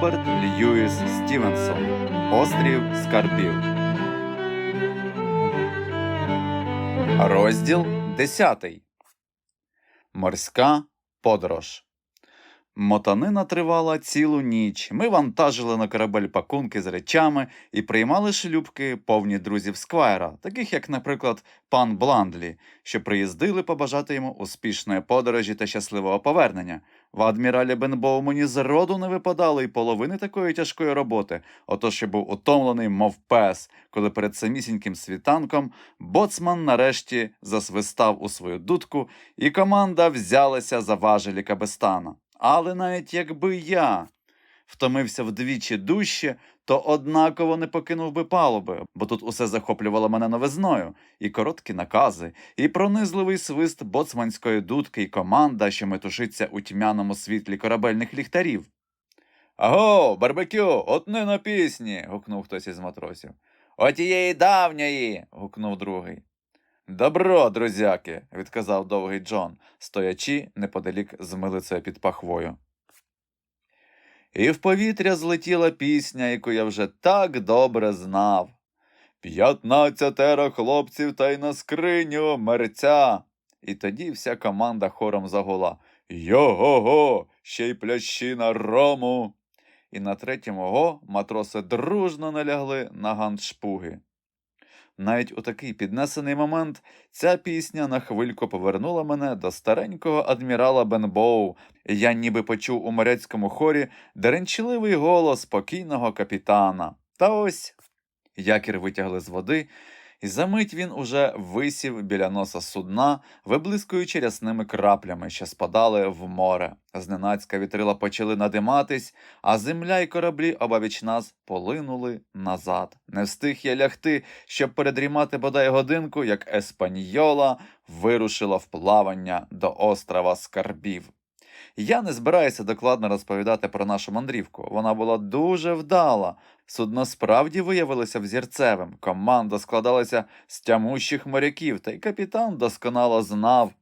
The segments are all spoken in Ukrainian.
Роберт Льюіс Стівенсон. Острів Скарбів. Розділ 10. Морська подорож. Мотанина тривала цілу ніч. Ми вантажили на корабель пакунки з речами і приймали шлюбки повні друзів Сквайра, таких як, наприклад, пан Бландлі, що приїздили побажати йому успішної подорожі та щасливого повернення. В адміралі Бенбоумені з роду не випадало й половини такої тяжкої роботи, отож я був утомлений, мов пес, коли перед самісіньким світанком боцман нарешті засвистав у свою дудку, і команда взялася за важелі Кабестана. Але навіть якби я втомився вдвічі дужче, то однаково не покинув би палуби, бо тут усе захоплювало мене новизною, і короткі накази, і пронизливий свист боцманської дудки, і команда, що метушиться у тьмяному світлі корабельних ліхтарів. Аго, барбекю, от не на пісні. гукнув хтось із матросів. Отієї давньої. гукнув другий. Добро, друзяки, відказав довгий Джон, стоячи неподалік з милицею під пахвою. І в повітря злетіла пісня, яку я вже так добре знав. П'ятнадцятеро хлопців та й на скриню мерця. І тоді вся команда хором загула Його-го, ще й плящина рому. І на третьому го матроси дружно налягли на гандшпуги. Навіть у такий піднесений момент ця пісня на хвильку повернула мене до старенького адмірала Бенбоу, я ніби почув у моряцькому хорі деренчливий голос спокійного капітана. Та ось якір витягли з води, і за мить він уже висів біля носа судна, виблискуючи рясними краплями, що спадали в море. Зненацька вітрила почали надиматись, а земля й кораблі обабіч нас полинули назад. Не встиг я лягти, щоб передрімати бодай годинку, як еспаньола вирушила в плавання до острова Скарбів. Я не збираюся докладно розповідати про нашу мандрівку. Вона була дуже вдала. Судно справді виявилося взірцевим. Команда складалася з тямущих моряків, та й капітан досконало знав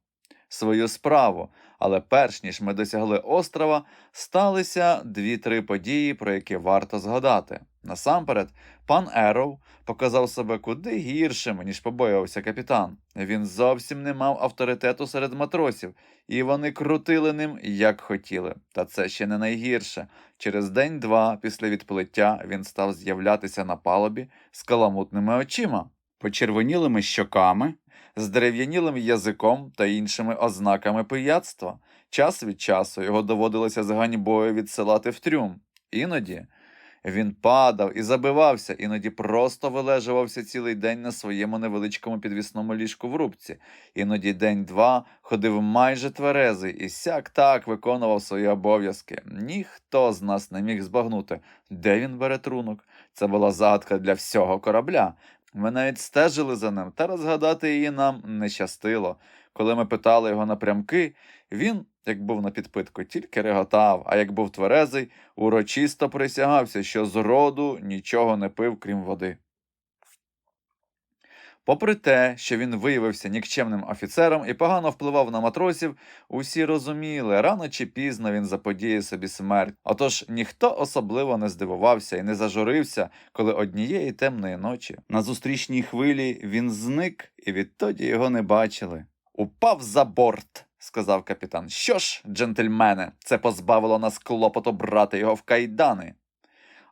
свою справу. Але перш ніж ми досягли острова, сталися дві-три події, про які варто згадати. Насамперед, пан Ероу показав себе куди гіршим, ніж побоювався капітан. Він зовсім не мав авторитету серед матросів, і вони крутили ним як хотіли. Та це ще не найгірше. Через день-два після відплиття він став з'являтися на палубі з каламутними очима, почервонілими щоками, з дерев'янілим язиком та іншими ознаками пияцтва. Час від часу його доводилося з ганьбою відсилати в трюм. Іноді він падав і забивався, іноді просто вилежувався цілий день на своєму невеличкому підвісному ліжку в рубці, іноді день-два ходив майже тверезий і сяк так виконував свої обов'язки. Ніхто з нас не міг збагнути, де він бере трунок. Це була загадка для всього корабля. Ми навіть стежили за ним, та розгадати її нам не щастило. Коли ми питали його напрямки, він, як був на підпитку, тільки реготав, а як був тверезий, урочисто присягався, що зроду нічого не пив, крім води. Попри те, що він виявився нікчемним офіцером і погано впливав на матросів, усі розуміли, рано чи пізно він заподіє собі смерть. Отож ніхто особливо не здивувався і не зажурився, коли однієї темної ночі на зустрічній хвилі він зник, і відтоді його не бачили. Упав за борт, сказав капітан. Що ж, джентльмене, це позбавило нас клопоту брати його в кайдани.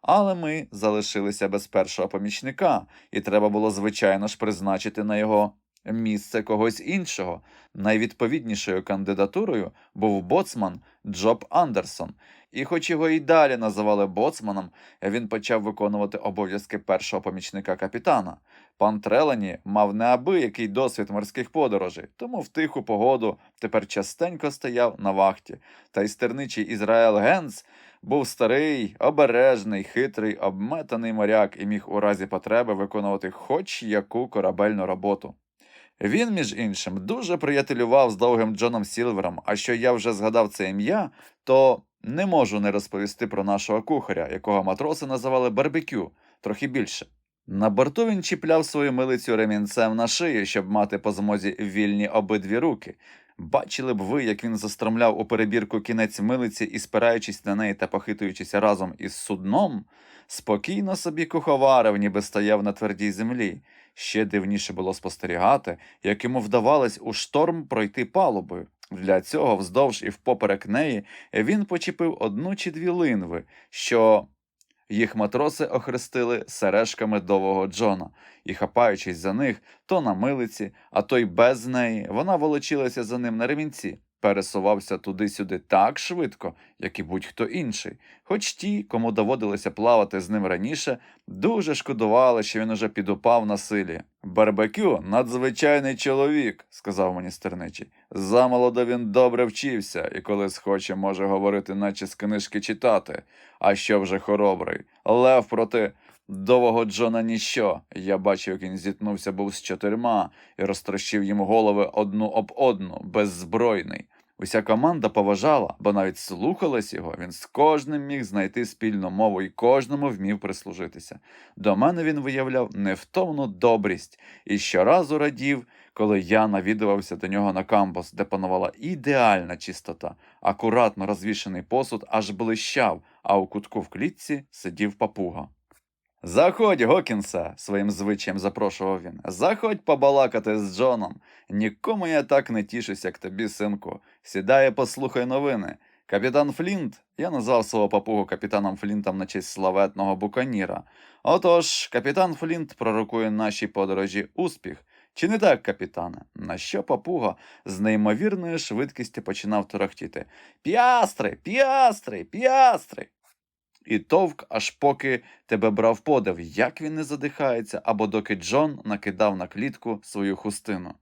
Але ми залишилися без першого помічника, і треба було, звичайно ж, призначити на його місце когось іншого. Найвідповіднішою кандидатурою був боцман Джоб Андерсон, і хоч його і далі називали боцманом, він почав виконувати обов'язки першого помічника капітана. Пан Трелані мав неабиякий досвід морських подорожей, тому в тиху погоду тепер частенько стояв на вахті. Та й стерничий Ізраїл Генц був старий, обережний, хитрий, обметаний моряк і міг у разі потреби виконувати хоч яку корабельну роботу. Він, між іншим, дуже приятелював з довгим Джоном Сілвером, а що я вже згадав це ім'я, то не можу не розповісти про нашого кухаря, якого матроси називали барбекю, трохи більше. На борту він чіпляв свою милицю ремінцем на шию, щоб мати по змозі вільні обидві руки. Бачили б ви, як він застромляв у перебірку кінець милиці і, спираючись на неї та похитуючись разом із судном, спокійно собі куховарив, ніби стояв на твердій землі. Ще дивніше було спостерігати, як йому вдавалось у шторм пройти палубою. Для цього вздовж і впоперек неї він почепив одну чи дві линви, що їх матроси охрестили сережками дового Джона, і, хапаючись за них, то на милиці, а то й без неї, вона волочилася за ним на ремінці, пересувався туди-сюди так швидко, як і будь-хто інший. Хоч ті, кому доводилося плавати з ним раніше, дуже шкодували, що він уже підупав на силі. Барбекю надзвичайний чоловік, сказав мені стерничий. Замолодо він добре вчився, і коли схоче, може говорити, наче з книжки читати. А що вже хоробрий? Лев проти дового Джона ніщо. Я бачив, як він зіткнувся був з чотирма і розтрощив їм голови одну об одну, беззбройний. Уся команда поважала, бо навіть слухалась його, він з кожним міг знайти спільну мову і кожному вмів прислужитися. До мене він виявляв невтомну добрість і щоразу радів, коли я навідувався до нього на кампус, де панувала ідеальна чистота, акуратно розвішений посуд аж блищав, а у кутку в клітці сидів папуга. Заходь, Гокінсе, своїм звичаєм запрошував він. Заходь побалакати з Джоном. Нікому я так не тішусь, як тобі, синку. Сідай і послухай новини. Капітан Флінт, я назвав свого папугу капітаном Флінтом на честь славетного буканіра. Отож, капітан Флінт пророкує нашій подорожі успіх. Чи не так, капітане? На що папуга з неймовірною швидкістю починав торохтіти Піастри, піастри, піастри. І товк, аж поки тебе брав подив, як він не задихається, або доки Джон накидав на клітку свою хустину.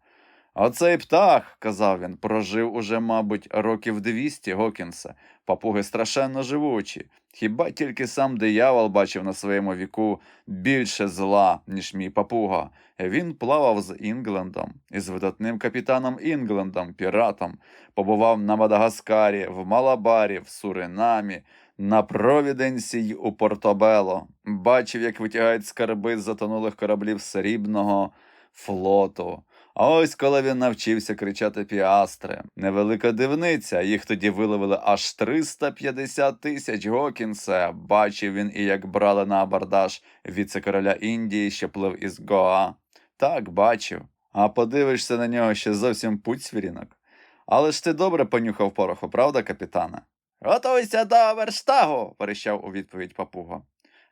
Оцей птах, казав він, прожив уже, мабуть, років двісті, Гокінсе. Папуги страшенно живучі. Хіба тільки сам диявол бачив на своєму віку більше зла, ніж мій папуга. Він плавав з Інглендом, із видатним капітаном Інглендом, піратом, побував на Мадагаскарі, в Малабарі, в Суринамі, на Провіденсі й у Портобело. Бачив, як витягають скарби з затонулих кораблів срібного флоту. А ось коли він навчився кричати піастри, невелика дивниця, їх тоді виловили аж 350 тисяч Гокінсе. Бачив він і як брали на абордаж віце-короля Індії, що плив із Гоа. Так, бачив. А подивишся на нього ще зовсім путь свірінок. Але ж ти добре понюхав пороху, правда, капітане? Готуйся до верштагу, верещав у відповідь папуга.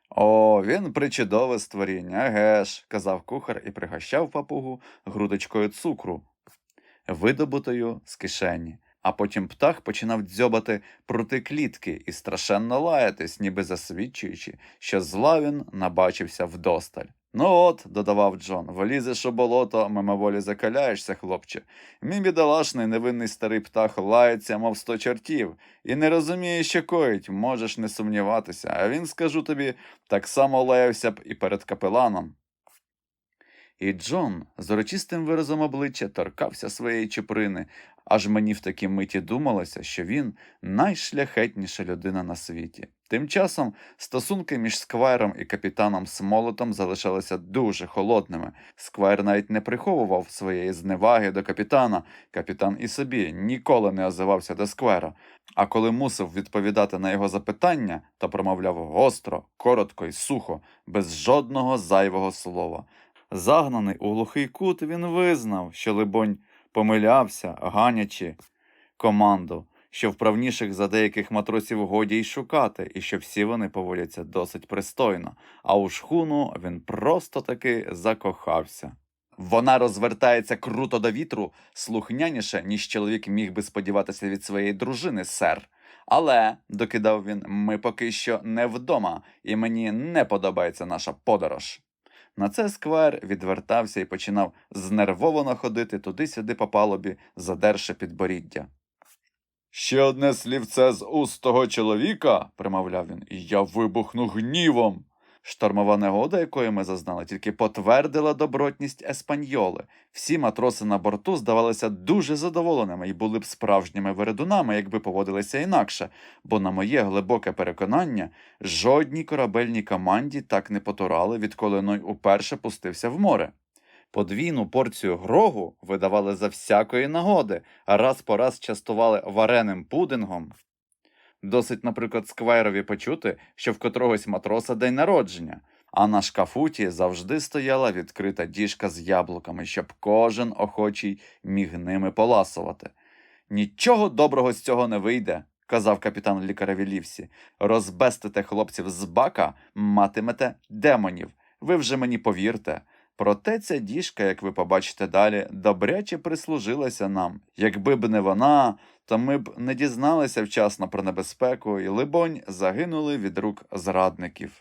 О, він причудове створіння, еге ж, казав кухар і пригощав папугу грудочкою цукру, видобутою з кишені. А потім птах починав дзьобати прути клітки і страшенно лаятись, ніби засвідчуючи, що зла він набачився вдосталь. Ну от, додавав Джон, влізеш у болото, мимоволі закаляєшся, хлопче. Мій бідолашний невинний старий птах лається, мов сто чортів, і не розуміє, що коїть, можеш не сумніватися, а він, скажу тобі, так само лаявся б і перед капеланом. І Джон з урочистим виразом обличчя торкався своєї чуприни, аж мені в такій миті думалося, що він найшляхетніша людина на світі. Тим часом стосунки між Сквайром і капітаном Смолотом залишалися дуже холодними. Сквайр навіть не приховував своєї зневаги до капітана. Капітан і собі ніколи не озивався до Сквайра. А коли мусив відповідати на його запитання, то промовляв гостро, коротко і сухо, без жодного зайвого слова. Загнаний у глухий кут, він визнав, що, либонь, помилявся, ганячи команду, що вправніших за деяких матросів годі й шукати, і що всі вони поводяться досить пристойно, а у шхуну він просто таки закохався. Вона розвертається круто до вітру, слухняніше, ніж чоловік міг би сподіватися від своєї дружини, сер. Але, докидав він, ми поки що не вдома, і мені не подобається наша подорож. На це сквер відвертався і починав знервовано ходити туди-сюди по палубі, задерши підборіддя. Ще одне слівце з уст того чоловіка, примовляв він, і я вибухну гнівом. Штормова негода, якої ми зазнали, тільки потвердила добротність еспаньоли. Всі матроси на борту здавалися дуже задоволеними і були б справжніми вередунами, якби поводилися інакше, бо, на моє глибоке переконання, жодній корабельній команді так не потурали, відколи Ной уперше пустився в море. Подвійну порцію грогу видавали за всякої нагоди, а раз по раз частували вареним пудингом. Досить, наприклад, сквайрові почути, що в котрогось матроса день народження, а на шкафуті завжди стояла відкрита діжка з яблуками, щоб кожен охочий міг ними поласувати. Нічого доброго з цього не вийде, казав капітан лікареві Лівсі. Розбестите хлопців з бака, матимете демонів. Ви вже мені повірте. Проте ця діжка, як ви побачите далі, добряче прислужилася нам. Якби б не вона, то ми б не дізналися вчасно про небезпеку і, либонь, загинули від рук зрадників.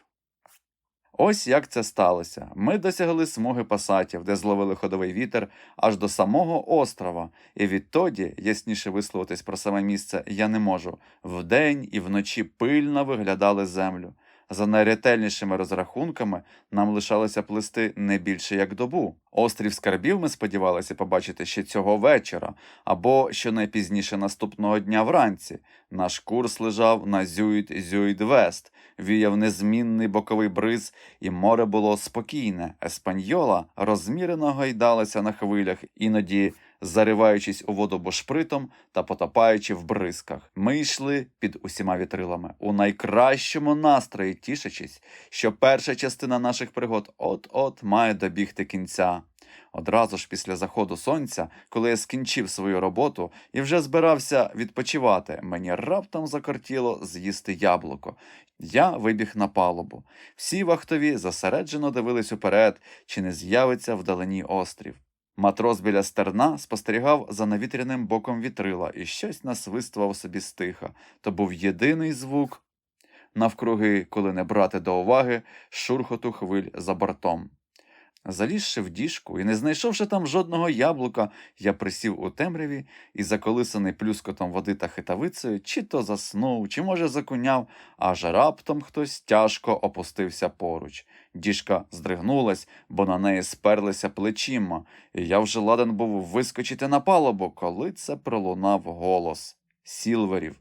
Ось як це сталося. Ми досягли смуги пасатів, де зловили ходовий вітер аж до самого острова, і відтоді, ясніше висловитись про саме місце я не можу, вдень і вночі пильно виглядали землю. За найретельнішими розрахунками нам лишалося плисти не більше як добу. Острів скарбів ми сподівалися побачити ще цього вечора, або щонайпізніше наступного дня вранці. Наш курс лежав на Зюїд-Зюїд-Вест, віяв незмінний боковий бриз, і море було спокійне. Еспаньола розмірено гайдалася на хвилях, іноді зариваючись у воду бошпритом та потопаючи в бризках. Ми йшли під усіма вітрилами, у найкращому настрої тішачись, що перша частина наших пригод от-от має добігти кінця. Одразу ж після заходу сонця, коли я скінчив свою роботу і вже збирався відпочивати, мені раптом закортіло з'їсти яблуко. Я вибіг на палубу. Всі вахтові зосереджено дивились уперед, чи не з'явиться вдалині острів. Матрос біля стерна спостерігав за навітряним боком вітрила і щось насвистував собі стиха. То був єдиний звук навкруги, коли не брати до уваги шурхоту хвиль за бортом. Залізши в діжку і не знайшовши там жодного яблука, я присів у темряві і, заколисаний плюскотом води та хитавицею, чи то заснув, чи, може, закуняв, аж раптом хтось тяжко опустився поруч. Діжка здригнулась, бо на неї сперлися плечима, і я вже ладен був вискочити на палубу, коли це пролунав голос Сілверів.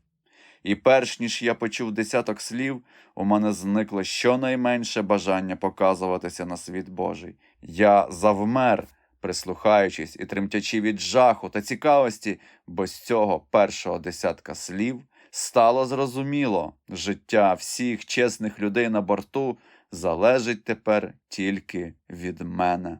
І перш ніж я почув десяток слів, у мене зникло щонайменше бажання показуватися на світ Божий. Я завмер, прислухаючись і тремтячи від жаху та цікавості, бо з цього першого десятка слів стало зрозуміло, життя всіх чесних людей на борту залежить тепер тільки від мене.